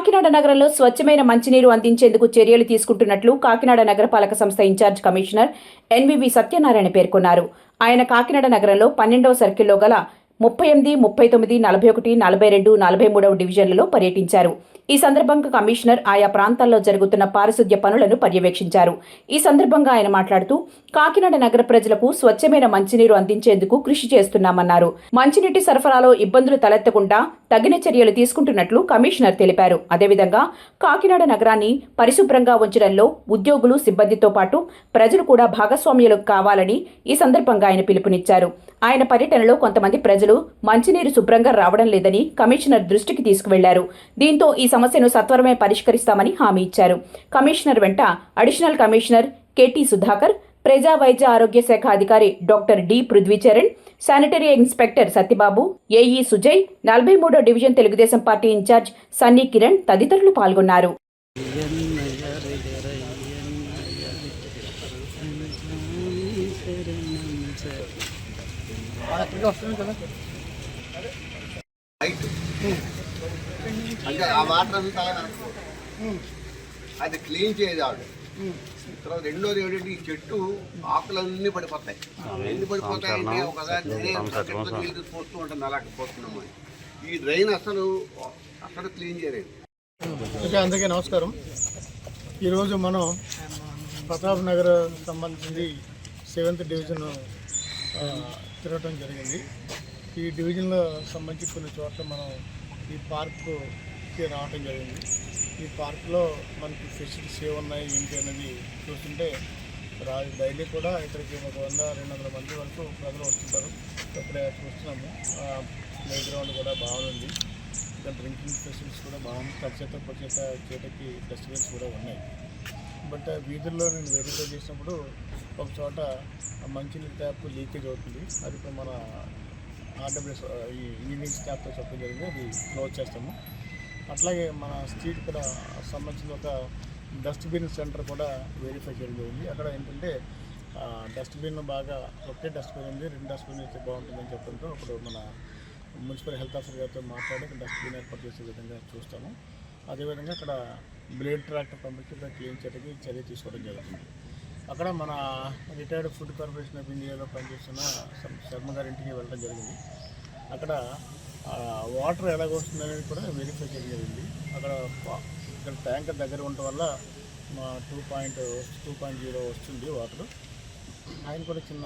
కాకినాడ నగరంలో స్వచ్ఛమైన మంచినీరు అందించేందుకు చర్యలు తీసుకుంటున్నట్లు కాకినాడ నగరపాలక సంస్థ ఇన్ఛార్జ్ కమిషనర్ ఎన్వివి సత్యనారాయణ పేర్కొన్నారు. ఆయన కాకినాడ నగరంలో పన్నెండవ సర్కిల్లో గల ముప్పై ఎనిమిది ముప్పై తొమ్మిది నలభై ఒకటి నలభై రెండు నలభై మూడవ డివిజన్లలో పర్యటించారు. ఈ సందర్భంగా కమిషనర్ ఆయా ప్రాంతాల్లో జరుగుతున్న పారిశుద్ధ్య పనులను పర్యవేక్షించారు. ఈ సందర్భంగా ఆయన మాట్లాడుతూ కాకినాడ నగర ప్రజలకు స్వచ్ఛమైన మంచినీరు అందించేందుకు కృషి చేస్తున్నామన్నారు. మంచినీటి సరఫరాలో ఇబ్బందులు తలెత్తకుండా తగిన చర్యలు తీసుకుంటున్నట్లు కమిషనర్ తెలిపారు. అదేవిధంగా కాకినాడ నగరాన్ని పరిశుభ్రంగా ఉంచడంలో ఉద్యోగులు సిబ్బందితో పాటు ప్రజలు కూడా భాగస్వామ్యులు కావాలని ఈ సందర్భంగా ఆయన పిలుపునిచ్చారు. ఆయన పర్యటనలో కొంతమంది ప్రజలు మంచినీరు శుభ్రంగా రావడం లేదని కమిషనర్ దృష్టికి తీసుకువెళ్ళారు. దీంతో ఈ సమస్యను సత్వరమే పరిష్కరిస్తామని హామీ ఇచ్చారు. కమిషనర్ వెంట అడిషనల్ కమిషనర్ కెటి సుధాకర్ ప్రజా వైద్య ఆరోగ్య శాఖ అధికారి doctor D Prithvicharan sanitary inspector Satyababu AE Sujay నలభై మూడో division Telugu Desam party incharge Sunny Kiran తదితరులు పాల్గొన్నారు. హైట్ అంటే ఆ వాటర్ అంతా అది క్లీన్ చేయాలి తర్వాత రెండోది ఏంటంటే ఈ చెట్టు ఆకులన్నీ పడిపోతాయి. ఎన్ని పడిపోతాయంటే ఒకదాని నీళ్ళు పోస్తూ ఉంటుంది అలాంటి పోస్తున్నాము ఈ డ్రైన్ అసలు అసలు క్లీన్ చేయలేదు. ఓకే అందరికీ నమస్కారం. ఈరోజు మనం ప్రతాప్ నగర్ సంబంధించి సెవెంత్ డివిజన్ తిరగటం జరిగింది. ఈ డివిజన్లో సంబంధించి కొన్ని చోట్ల మనం ఈ పార్కుకి రావటం జరిగింది. ఈ పార్క్లో మనకి ఫెసిలిటీస్ ఏమున్నాయి ఏంటి అనేది చూస్తుంటే రా డైలీ కూడా ఇక్కడికి ఒక వంద రెండు వందల మంది వరకు ప్రజలు వస్తుంటారు. ఇప్పుడే చూస్తున్నాము. ప్లే గ్రౌండ్ కూడా బాగుంది. ఇంకా డ్రింకింగ్ ఫెసిలిటీస్ కూడా బాగుంది. ఖచ్చిత పొడిచేత చేతకి డస్ట్బిన్స్ కూడా ఉన్నాయి. బట్ వీధుల్లో నేను వెరిఫై చేసినప్పుడు ఒక చోట మంచినీళ్ళ ట్యాప్ లీకేజ్ అవుతుంది. అది ఇప్పుడు మన ఆర్డబ్ల్యూఎస్ ఈ ఈవినింగ్ స్టాఫ్తో చెప్పడం జరిగింది. అది క్లోజ్ చేస్తాము. అట్లాగే మన స్ట్రీట్ ఇక్కడ సంబంధించిన ఒక డస్ట్బిన్ సెంటర్ కూడా వెరిఫై చేయడం జరిగింది. అక్కడ ఏంటంటే డస్ట్బిన్ బాగా ఒకే డస్ట్బిన్ ఉంది రెండు డస్ట్బిన్ అయితే బాగుంటుందని చెప్పడంతో అప్పుడు మన మున్సిపల్ హెల్త్ ఆఫీసర్ గారితో మాట్లాడి డస్ట్బిన్ ఏర్పాటు చేసే విధంగా చూస్తాము. అదేవిధంగా అక్కడ బ్లేడ్ ట్రాక్టర్ పంపించి క్లీన్ చేయడానికి చర్య తీసుకోవడం జరుగుతుంది. అక్కడ మన రిటైర్డ్ ఫుడ్ కార్పొరేషన్ ఆఫ్ ఇండియాలో పనిచేస్తున్న శర్మ గారి ఇంటికి వెళ్ళడం జరిగింది. అక్కడ వాటర్ ఎలాగ వస్తుందనేది కూడా వెరిఫై చేయడం జరిగింది అక్కడ ఇక్కడ ట్యాంకర్ దగ్గర ఉండటం వల్ల మా two point two point zero వస్తుంది వాటర్. ఆయన కూడా చిన్న